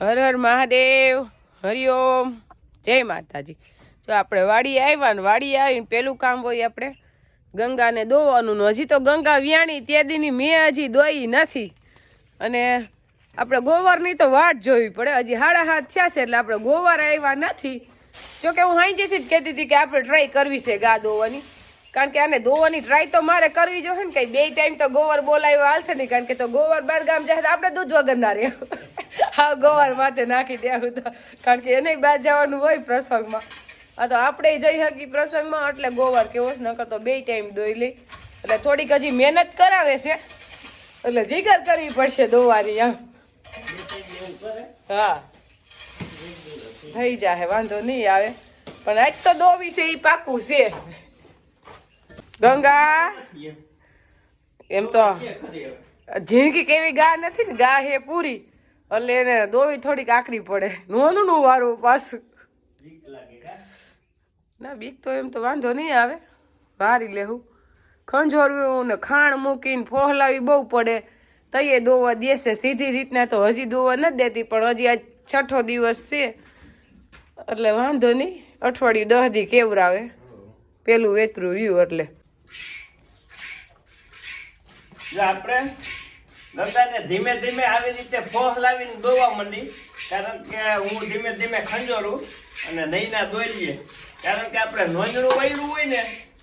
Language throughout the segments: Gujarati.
હર હર મહાદેવ, હરિઓમ, જય માતાજી. જો આપણે વાડી આવ્યા ને વાડી આવીને પેલું કામ હોય આપણે, ગંગાને દોવાનું હજી તો ગંગા વ્યાણી તે દીની મેં હજી દોઈ નથી. અને આપણે ગોવરની તો વાટ જોવી પડે, હજી હાડા હાથ થયા છે એટલે આપણે ગોવાર આવ્યા નથી. જોકે હું હાઈજેથી જ કહેતી હતી કે આપણે ટ્રાય કરવી છે ગા દોવાની. કારણ કે આને ધોવાની ટ્રાય તો મારે કરવી જોઈએ ને, કઈ બે ટાઈમ તો ગોવર બોલાવ્યો હાલશે નહીં, કારણ કે તો ગોવર બાર ગામ જાય આપણે દૂધ વગર ના રહે હા ગોવાર માથે નાખી દેવું તો. કારણ કે એને બહાર જવાનું હોય પ્રસંગમાં. આ તો આપણે જઈ શકી પ્રસંગમાં એટલે ગોવાર કેવો છે નકર તો બે ટાઈમ દોઈ લઈ એટલે થોડીક હજી મહેનત કરાવે છે. એટલે જીગર કરવી પડશે દોવાની આમ હા. થઈ જાહે વાંધો નહીં આવે. પણ આજ તો દોવી છે એ પાકું છે. ગંગા. એમ તો જિંદગી કેવી ગા નથી ને? ગા હે પૂરી. એટલે એને દોવી થોડીક આકરી પડે. નોનું નું વારું પાછું. ના, બીક તો એમ તો વાંધો નહીં આવે. વારી લેવું ખંજોરવું ને ખાણ મૂકીને ફોહલાવી બહુ પડે. તઈએ દોવા દેશે. સીધી રીતના તો હજી દોવા નથી દેતી, પણ હજી આજ છઠ્ઠો દિવસ છે. એટલે વાંધો નહીં. અઠવાડિયું દહ દી કેવરાવે. પેલું વેતરું રહ્યું એટલે. આપણે ગંગાને ધીમે ધીમે આવી રીતે ફોહ લાવીને દોવા માંડી. કારણ કે હું ધીમે ધીમે ખંજોરું અને નહીંના દોરીએ. કારણ કે આપણે નોંધણું વાયરું હોય ને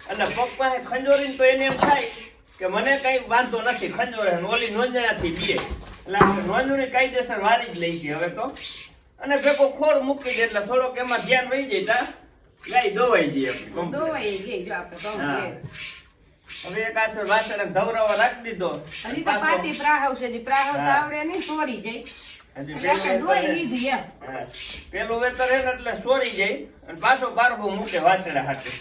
અને પગ પાસે ખંજોરીને તો એને એમ થાય કે મને કઈ વાંધો નથી ખંજોરે ઓલી નોંધણાથી બીએ. એટલે આપણે નોંધણી કાયદેસર વારી જ લઈશી હવે તો. અને ભેગો ખોળ મૂકી દે એટલે થોડોક એમાં ધ્યાન વહી જાય તા. ગાય દોવાઈ જઈએ આપણી. દોવાઈ જઈએ જો આપણે. હવે એક આસો વાસણ ધવરાવા રાખી દીધો. હજી તો પાછી પ્રાહવ છે જી પ્રાહવ તો આવડે નહીં સોરી જાય. પેલું વેતર હે. એટલે સોરી જાય. અને પાછો બારગો મૂકે વાસણા હાથે.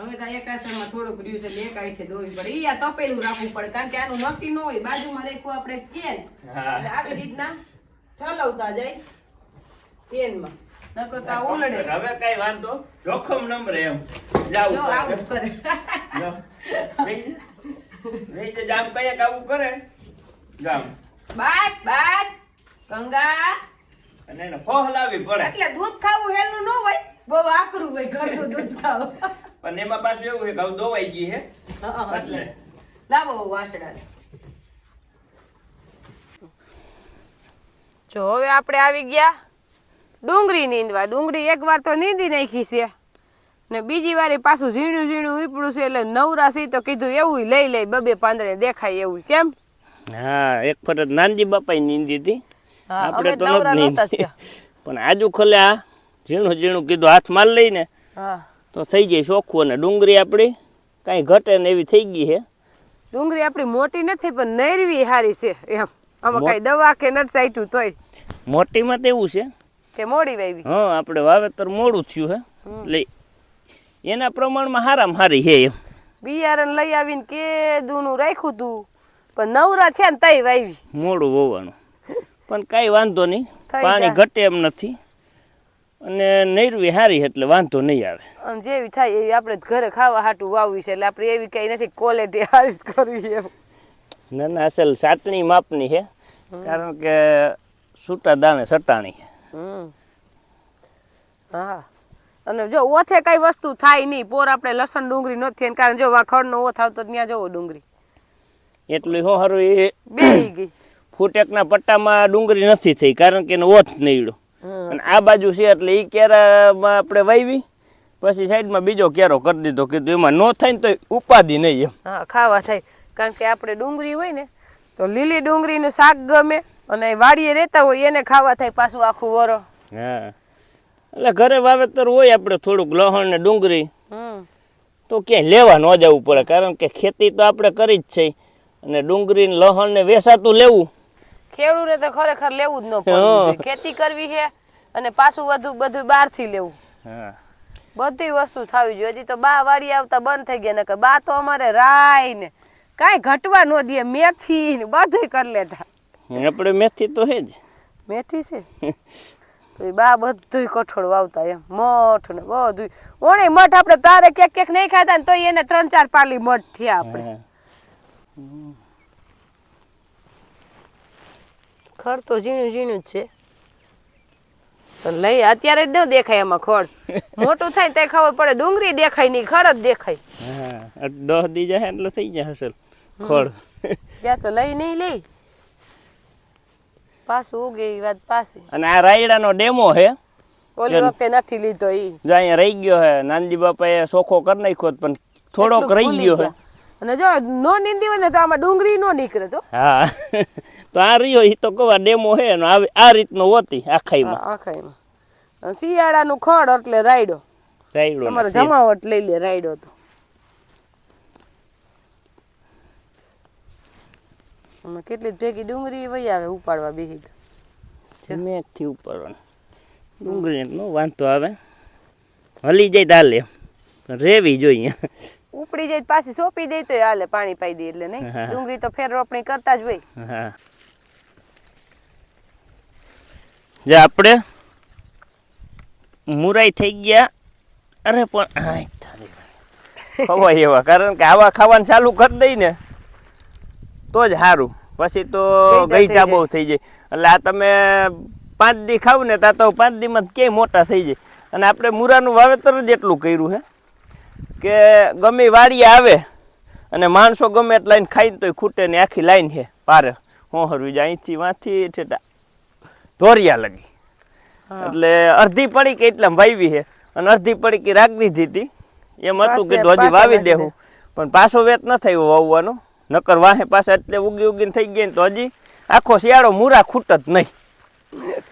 હવે તો એક આસરમાં થોડુંક રહ્યું છે એક આઈ છે દોઈ પડે ઈ આ તપેલું રાખવું પડે કારણ કે આનું નક્કી ન હોય. બાજુમાં રાખવું આપણે કેન. આવી રીતના ઠલવતા જાય કેનમાં. નકર તો ઉલડે. હવે કઈ વાંધો? જોખમ નંબરે એમ. જાવું આવું કરે. જો. રહી જા. જામ કયાક આવું કરે. જામ. બસ બસ. ગંગા. અને એને ફોહ લાવવી પડે. એટલે દૂધ ખાવું હેલું ન હોય બહુ આકરું હોય ઘરનું દૂધ ખાવ. પણ એમાં પાછું એવું છે ઘઉં દોવાઈ ગઈ હે હા, હા, એટલે. એટલે. લાવો વાસડા જો હવે આપણે આવી ગયા. ડુંગળી નીંદવા. ડુંગળી એક વાર તો નીંદી નાખી છે. ને બીજી વારે પાછું ઝીણું ઝીણું ઉપડું છે એટલે નવરા સી તો કીધું એવું લઈ લઈ બબે પાંદડે દેખાય એવું. કેમ? હા એક ફરજ નાનજી બાપાએ નીંદી હતી. આપણે તો નથી. પણ આજુ ખોલે આ ઝીણું ઝીણું કીધું હાથ માલ લઈને. તો થઈ જાય ચોખ્ખું અને ડુંગળી આપણી કાંઈ ઘટે ને એવી થઈ ગઈ છે. ડુંગળી આપણી મોટી નથી પણ નૈરવી હારી છે એમ. આમાં કઈ દવા કે નથી સાઈટું તોય. મોટીમાં તો એવું છે. કે મોડી વાવી હા આપણે વાવેતર મોડું થયું હે. એટલે એના પ્રમાણમાં હારામાં હારી હે એમ. બિયારણ લઈ આવીને કે દૂનું રાખ્યું તું પણ નવરા છે ને તઈ વાવી મોડું હોવાનું પણ કાંઈ વાંધો નહીં. પાણી ઘટે એમ નથી. અને નૈરવી હારી એટલે વાંધો નહીં આવે. અને જેવી થાય એવી આપણે ઘરે ખાવા હાટું વાવવી છે એટલે આપણે એવી કઈ નથી ક્વોલિટી હારી જ કરવી એમ. ના ના અસલ સાતણી માપની છે કારણ કે છૂટા દાણે સટાણી છે હમ. હા. અને જો ઓથે કઈ વસ્તુ થાય નહીં પોર આપણે લસણ ડુંગળી નથી થાય કારણ જો વા ખડનો ઓથ આવતો ત્યાં જવો ડુંગળી. એટલું હો સારું એ બેહી ગઈ. ફૂટેકના પટ્ટામાં ડુંગળી નથી થઈ કારણ કે એનો ઓથ નીડ્યો અને આ બાજુ છે એટલે એ કેરામાં આપણે વાવી પછી સાઈડમાં બીજો કેરો કરી દીધો કીધું એમાં નો થાય ને તો ઉપાધિ નહીં એમ. હા ખાવા થાય. કારણ કે આપણે ડુંગળી હોય ને તો લીલી ડુંગળીનું શાક ગમે અને વાડીએ રહેતા હોય એને ખાવા થાય પાછું આખું વરો. હા. એટલે ઘરે વાવેતર હોય આપણે થોડુંક લહણ ને ડુંગળી. તો ક્યાંય લેવા ન જવું પડે કારણ કે ખેતી તો આપણે કરી જ છે. અને ડુંગળી ને લહણ ને વેસાતું લેવું. ખેડૂને તો ખરેખર લેવું જ ન પડે ખેતી કરવી છે અને પાછું બધું બધું બહારથી લેવું. હા. બધી વસ્તુ થવી જોઈએ. હજી તો બા વાડી આવતા બંધ થઈ ગયા ને બા તો અમારે રાય ને કાંઈ ઘટવા ન દે મેથી ને બધું કરી લેતા. આપણે મેથી તો હે જ. મેથી છે? તો બા બધું કઠોળ વાવતા એમ. મઠ ને બધું ઓણે મઠ આપણે તારે ક્યાંક ક્યાંક નહીં ખાતા ને તો એને ત્રણ ચાર પાલી મઠ થયા આપણે. ખર ખડ તો ઝીણું ઝીણું જ છે. પણ લઈ અત્યારે જ ન દેખાય એમાં ખડ. મોટું થાય તો ખબર પડે. ડુંગળી દેખાય નહીં ખડ જ દેખાય. દહ દી જાય એટલે થઈ જાય હસલ ખોળ ત્યાં તો લઈ નહીં લઈ. પાછું ઉગે એ વાત પાછી. અને આ રાયડાનો ડેમો હે. ઓલી. વખતે નથી લીધો ઈ. જો અહીંયા રહી ગયો હે. નાનજી બાપાએ સોખો કરી નાખ્યો પણ થોડોક રહી ગયો હે. અને જો નો નીંદી હોય ને તો આમાં ડુંગળી નો નીકળે તો. હા. તો આ રહ્યો એ તો કવા ડેમો હે ને આ રીતનો હોતી આખાઈમાં. આખાઈમાં. શિયાળાનું ખડ એટલે રાયડો. રાયડો તમારે જમાવટ લઈ લે રાયડો તો. આમાં કેટલી ભેગી ડુંગળી વહી આવે ઉપાડવા બેહી મેઘથી ઉપાડવાનું. ડુંગળી નો વાંધો આવે. હલી જાય તાલે પણ રેવી જોઈએ. ઉપડી જાય પાછી સોંપી દે તો હાલે પાણી પાઈ દે એટલે નહીં. ડુંગળી તો ફેર રોપણી કરતા જ હોય. હા. જે આપણે મુરાઈ થઈ ગયા. અરે પણ ખવાય એવા. કારણ કે આવા ખાવાનું ચાલુ કરી દઈ ને તો જ સારું પછી તો ગઈઠા બહુ થઈ જાય. એટલે આ તમે પાંચ દી ખાવ ને ત્યાં તો પાંચ દીમાં ક્યાંય મોટા થઈ જાય. અને આપણે મૂરાનું વાવેતર જ એટલું કર્યું છે કે ગમે ઈ વાડી આવે અને માણસો ગમે એટલે લાઈન ખાઈને તોય ખૂટે ને આખી લાઈન છે પારે. હું હરવી જાય અહીંથી વાંચી ઠેઠા ધોરિયા લગી. હા. એટલે અડધી પડી કે એટલે વાવી છે અને અડધી પડી કે રાખ દીધી હતી. એમ હતું કે હજી વાવી દેવું પણ પાછો વેત ન થયો વાવવાનો. નકર વાહે પાસે એટલે ઉગી ઉગીને થઈ ગયા ને તો હજી આખો શિયાળો મૂરા ખૂટ જ નહીં.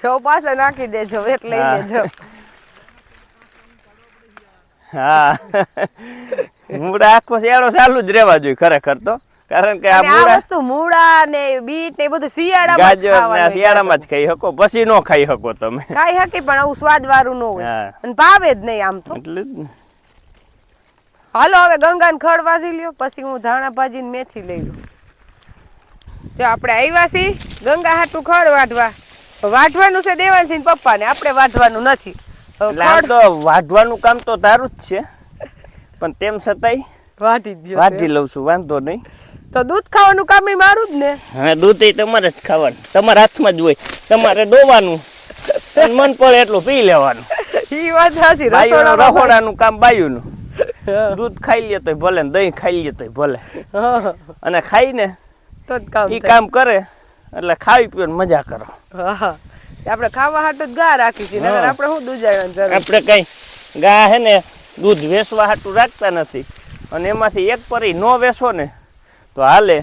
તો પાછા નાખી દેજો વેત લઈ. લેજો. હા. મૂળા આખો શિયાળો ચાલુ જ રહેવા જોઈએ ખરેખર તો. કારણ કે આ મૂળા વસ્તુ મૂળા ને બીટ ને બધું શિયાળામાં જ ખાવાનું શિયાળામાં જ ખાઈ શકો. પછી નો ખાઈ શકો તમે. ખાઈ હકી પણ આવું સ્વાદ વાળું ન હોય. અને ભાવે જ નહીં આમ તો. એટલે હાલો હવે ગંગાને ખડ વાધી લ્યો પછી હું ધાણા ભાજી ને મેથી લઈ લઉં. જો આપણે આવ્યા છીએ ગંગા હાટું ખડ વાઢવા. વાઢવાનું છે દેવાનસિંહ પપ્પાને આપણે વાઢવાનું નથી. તો વાઢવાનું કામ તો તારું જ છે પણ તેમ છતાંય વાઢી વાઢી લઉં છું વાંધો નહીં. તો દૂધ ખાવાનું કામ એ મારું જ ને? હા દૂધ એ તમારે જ ખાવાનું તમારા હાથમાં જ હોય તમારે દોવાનું મન પડે એટલું પી લેવાનું. એ વાત સાચી રસોડામાં કામ બાયુનું. દૂધ ખાઈ લે તોય ભલે ને દહીં ખાઈ લે તોય ભલે. અને ખાઈને તો જ કામ કરે એટલે ખાવી પીને મજા કરો. આપણે ખાવા હાટું જ ગા રાખી છે નકર આપણે શું દૂજાડવાની જરૂર? આપણે કઈ ગા હે ને દૂધ વેચવા હાટું રાખતા નથી. અને એમાંથી એક પરી નો વેચો ને તો હાલે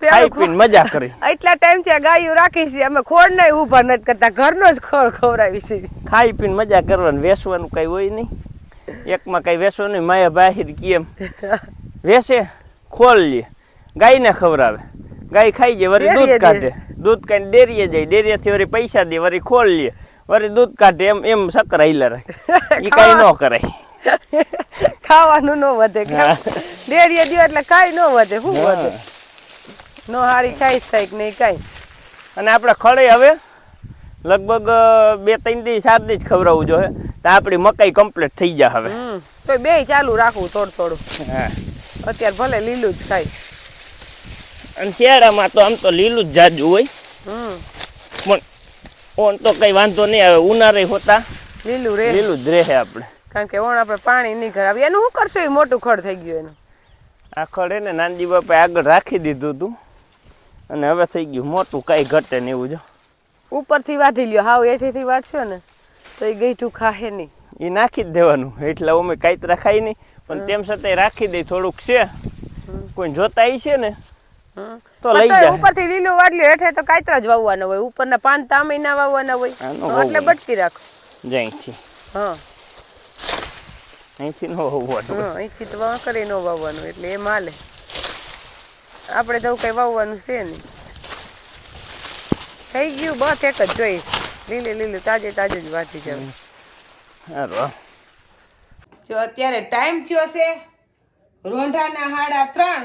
તે ખાઈ પીને મજા કરી. એટલા ટાઈમ છે ગાયો રાખી છે અમે ખોડ નહીં ઊભા નથી કરતા ઘરનો જ ખોળ ખવડાવી છે. ખાઈ પીને મજા કરવાનું વેચવાનું કઈ હોય નહીં. એકમાં કઈ વેસો નહીં માયા બાહિર કેમ વેસે ખોલ લે ગાયને ખવડાવે. ગાય ખાઈ જાય વરી દૂધ કાઢે. દૂધ કાઢી ડેરીએ જાય. ડેરીએથી વળી પૈસા દે વળી ખોલ લે વળી દૂધ કાઢે એમ એમ શક્કર હાઈલા રાખે. એ કઈ ન કરાય. ખાવાનું ન વધે ડેરીએ દ્યો એટલે કાંઈ ન વધે શું વધે? નો હારી ખાઈ થાય કે નહીં કાંઈ? અને આપણે ખડે હવે લગભગ બે ત્રણ દી સાત દી જ ખવડાવવું જોઈએ તો આપણી મકાઈ કમ્પ્લીટ થઈ જાય હવે. તો બે ચાલુ રાખવું થોડું થોડું. હા. અત્યારે ભલે લીલું જ ખાય. અને શિયાળામાં તો આમ તો લીલું જ જાજુ હોય. પણ ઓન તો કઈ વાંધો નહીં આવે ઉનાળે હોતા. લીલું રે. લીલું જ રહે આપણે કારણ કે ઓણ આપણે પાણી નહીં કરાવીએ એનું શું કરશું? એ મોટું ખડ થઈ ગયું એનું. આ ખડ એને નાનજી બાપા આગળ રાખી દીધું હતું અને હવે થઈ ગયું મોટું કાંઈ ઘટે ને એવું જો. ઉપરથી વાઢી લ્યો. હાવ હેઠેથી વાટશો ને તો એ ગઈઠું ખાહે નહીં. એ નાખી જ દેવાનું. એટલે અમે કાંઈ ખાઈ નહીં. પણ તેમ છતાંય રાખી દઈ થોડુંક છે. કોઈ જોતા છે ને. તો લઈ જાય ઉપરથી લીલું વાટલ્યું હેઠે તો કાયતરા જ વાવવાના હોય. ઉપરના પાન તામે ના વાવવાના હોય. એટલે બટકી રાખો. જ્યાંથી હા. અહીંથી નો વાવવાનું. હા અહીંથી તો વાં નો વાવવાનું એટલે એ માલે આપણે તો કઈ વાવવાનું છે નહીં. થઈ ગયું બસ એક જ જોઈશ લીલી લીલી તાજે તાજે જ વાંચી જવું જો અત્યારે ટાઈમ થયો છે રોંઢાના હાડા ત્રણ.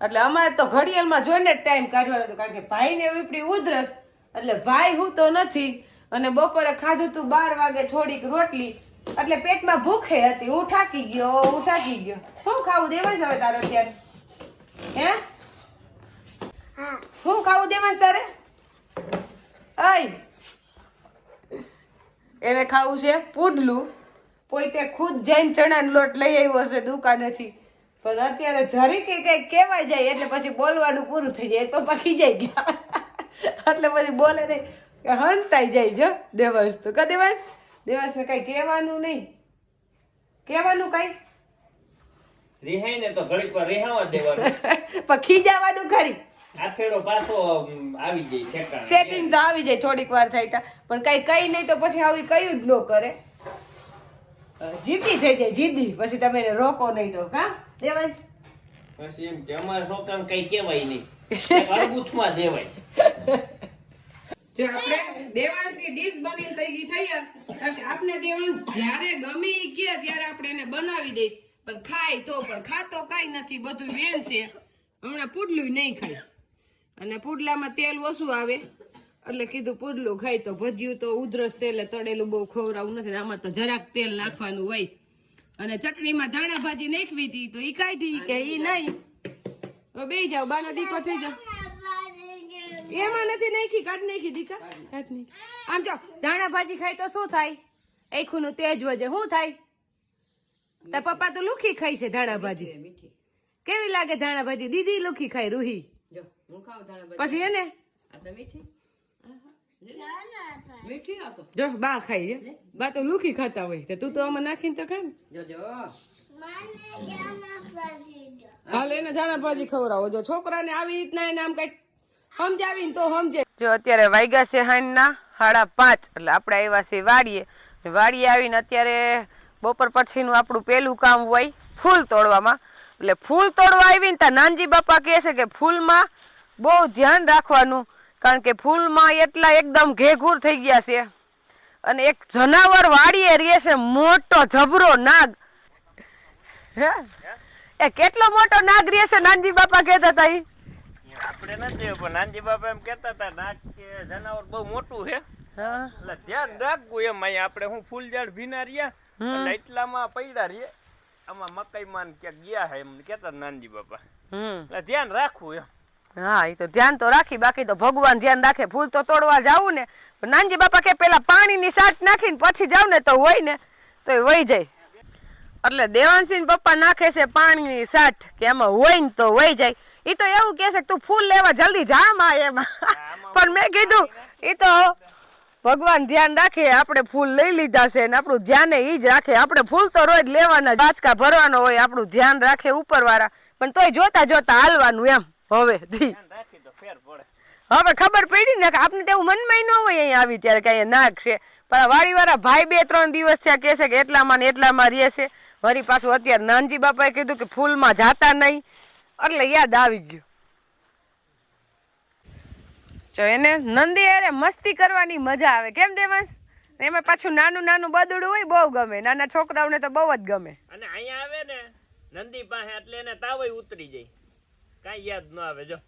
એટલે અમારે તો ઘડિયાળમાં જોઈને જ ટાઈમ કાઢવાનો હતો કારણ કે ભાઈને વીપડી ઉધરસ. એટલે ભાઈ હું તો નથી. અને બપોરે ખાધું તું બાર વાગે થોડીક રોટલી. એટલે પેટમાં ભૂખે હતી હું થાકી ગયો હું થાકી ગયો. શું ખાવું દેવાય છે હવે તારે અત્યારે? હે? શું ખાવું દેવાય તારે? હઈ એને ખાવું છે પુડલું. પોતે ખુદ જૈન ચણાનો લોટ લઈ આવ્યો હશે દુકાનેથી. પણ અત્યારે જરી કે કંઈક કહેવાય જાય એટલે પછી બોલવાનું પૂરું થઈ જાય. તો પપ્પા ખીજાઈ ગયા. એટલે પછી બોલે નહીં. કે હંતાઈ જાય જો દેવાંશ તો કા દેવાંશ? દેવાંશને કંઈ કહેવાનું નહીં. કહેવાનું કાંઈ? રિહાઈ ને તો ઘડીક પર રિહાવા દેવાનું. પણ ખીજાવાનું ખરી. આ ફેરો પાછો આવી જાય ઠેકાણે. સેટિંગ તો આવી જાય થોડીક વાર થાય તા. પણ કઈ કઈ નહીં તો પછી આવી કયું જ ન કરે. જીદી થઈ જાય જીદી. પછી તમે એને રોકો નહીં તો કા દેવાંશ પછી એમ કે અમારા છોકરાને કઈ કહેવાય નહીં. અડબૂથમાં દેવાય. જો આપણે દેવાંશની ડીશ બની થઈ ગઈ થઈ આપણે દેવાંશ જ્યારે ગમે ઈ કે ત્યારે આપણે એને બનાવી દઈ પણ ખાય તો પણ ખાતો કાઈ નથી. બધું વેન છે. હમણાં પુડલું નહીં ખાય. અને પુડલામાં તેલ ઓછું આવે. એટલે કીધું પુડલું ખાય તો ભજીયું તો ઉધરસ છે એટલે તળેલું બહુ ખવડાવું નથી. આમાં તો જરાક તેલ નાખવાનું હોય. અને ચટણીમાં ધાણા ભાજી નાખવી હતી તો ઈ કાઢી કે ઈ નહીં. હવે બે જાવ બાનો દીકો થઈ જાવ એમાં નથી નાખી કાઢ નાખી દીકા કાઢ નાખી. આમ જો ધાણા ભાજી ખાય તો શું થાય? આખું નું તેજ વજે શું થાય? તાર પપ્પા તો લુખી ખાય છે ધાણા ભાજી. કેવી લાગે ધાણા ભાજી? દીદી લુખી ખાય રૂહી. હું બધી. પછી એને? આ તો મીઠી? મીઠી આ તો. જો બા હે. બા તો લુખી ખાતા હોય તો તું તો આમાં નાખીને તો ખાય ને. જોજો હાલ એને ધાણા ભાજી ખવડાવો. જો છોકરાને આવી રીતના એને આમ કંઈક સમજાવીને તો સમજે. જો અત્યારે વાગ્યા છે હાંજના સાડા પાંચ. એટલે આપણે આવ્યા છે વાડીએ. વાડીએ આવીને અત્યારે બપોર પછીનું આપણું પેલું કામ હોય ફૂલ તોડવામાં. એટલે ફૂલ તોડવા આવીને ત્યાં નાનજી બાપા કહે છે કે ફૂલમાં બહુ ધ્યાન રાખવાનું કારણ કે ફૂલમાં એટલા એકદમ ઘેઘૂર થઈ ગયા છે. અને એક જનાવર વાડીએ રહે છે મોટો જબરો નાગ. એ કેટલો મોટો નાગ રહે છે નાનજી બાપા કહેતા હતા આપણે નથી પણ નાનજી બાપા એમ કહેતા હતા નાગ કે જનાવર બહુ મોટું છે. એટલે ધ્યાન રાખવું એમ અહીંયા આપણે હું ફૂલ ઝાડ ભીના રહ્યા એટલામાં પૈડા રહીએ આમાં મકાઈમાં ક્યાંક ગયા હે એમ કેતા નાનજી બાપા. એટલે ધ્યાન રાખવું એમ. હા એ તો ધ્યાન તો રાખી, બાકી તો ભગવાન ધ્યાન રાખે. ફૂલ તો તોડવા જાવું ને. નાનજી બાપા કે પેલા પાણીની સાટ નાખીને પછી જાવ ને તો હોય ને, તો એ વહી જાય. એટલે દેવાનસિંહ પપ્પા નાખે છે પાણીની સાટ કે એમાં હોય ને તો વહી જાય. એ તો એવું કહે છે કે તું ફૂલ લેવા જલ્દી જા માં એમાં. પણ મેં કીધું એ તો ભગવાન ધ્યાન રાખે, આપણે ફૂલ લઈ લીધા છે ને આપણું ધ્યાન એ જ રાખે. આપણે ફૂલ તો રોજ લેવાના બાચકા ભરવાનો હોય, આપણું ધ્યાન રાખે ઉપરવાળા. પણ તોય જોતા જોતા હાલવાનું એમ. હવે પડે. હવે ખબર પડી ને કે આપણે તેવું મનમાં ન હોય અહીંયા આવી ત્યારે કે અહીંયા છે. પણ વાળી વાળા ભાઈ બે ત્રણ દિવસ થયા કહે છે કે એટલામાં ને એટલામાં રહે છે. વળી પાછું અત્યારે નાનજી બાપાએ કીધું કે ફૂલમાં જાતા નહીં. એટલે યાદ આવી ગયું. જો એને નંદી અરે મસ્તી કરવાની મજા આવે. કેમ દેવાંશ? એમાં પાછું નાનું નાનું બદડું હોય બહુ ગમે. નાના છોકરાઓને તો બહુ જ ગમે. અને અહીંયા આવે ને નંદી પાસે એટલે એને તાવય ઉતરી જાય. કાંઈ યાદ ન આવે જો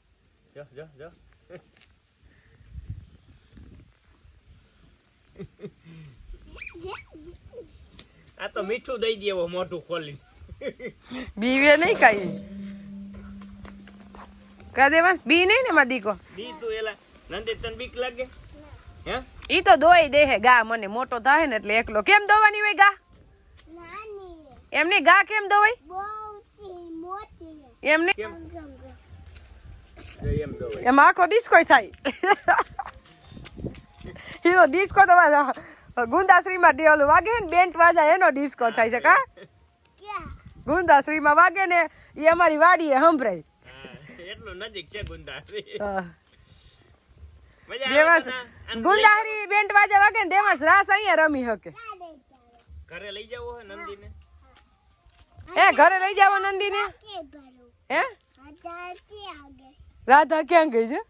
જો જો જો આ તો મીઠું દઈ દેવો મોઢું ખોલી બીવે નહીં કઈ કા દેવાસ બી નહીં ને માં દીકો બી તું એલા નંદી તન બીક લાગે હે ઈ તો દોઈ દે હે ગા મને મોટો થાય ને એટલે એકલો કેમ દોવાની હોય ગા એમની ગા કેમ દોવાય એમને એમ આખો ડિસ્કો થાય. ઈ તો ડિસ્કો તો ગુંદાશ્રીમાં ડી ઓલું વાગે ને બેન્ટ વાજા એનો ડિસ્કો થાય છે કા? ગુંદાશ્રીમાં વાગે ને એ અમારી વાડીએ સંભળાય. હા, એટલું નજીક છે ગુંદા હા. મજા આવે દેવાસ ગુંદાહરી બેન્ટ વાજા વાગે ને દેવાસ રાસ અહીંયા રમી શકે. ઘરે લઈ જવો હે નંદીને? એ ઘરે લઈ જાવ નંદીને? હે રાધા ક્યાં ગઈ છે?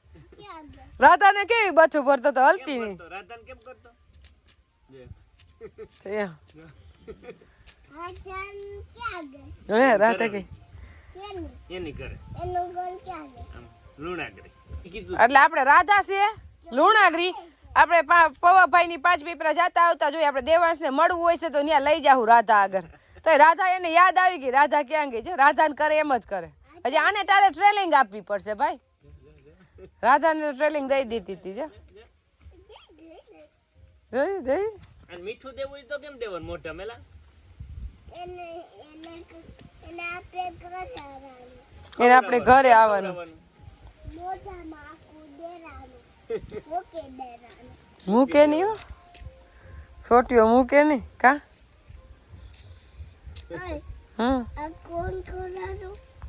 રાધાને કેવી બાછું ભરતો તો હલતી નહીં. તો કેમ કરતો રાધા કઈ એટલે આપણે રાધા છે લુણાગરી. આપણે પા- પવાભાઈ ની પાંચ પીપરા જાતા આવતા જોઈએ. આપણે દેવાંશ ને મળવું હોય છે તો ત્યાં લઈ જાઉં રાધા આગળ. તો રાધા એને યાદ આવી ગઈ. રાધા ક્યાં ગઈ છે? રાધાને કરે એમ જ કરે. હજી આને તારે ટ્રેલિંગ આપવી પડશે ભાઈ. રાધાને ટ્રેલિંગ દઈ દીધી હતી છે જોઈ જોઈ અને મીઠું દેવું તો કેમ દેવાનું? મોઢા મેલા? એને આપણે ઘરે આવવાનું. મૂકી નહીં છોટીઓ મૂકે નહીં કા? હમ. કોણ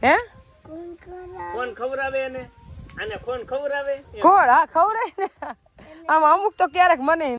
હે? કોણ ખવડાવે એને? કોણ હા ખવડાય ને. આમ અમુક તો ક્યારેક મને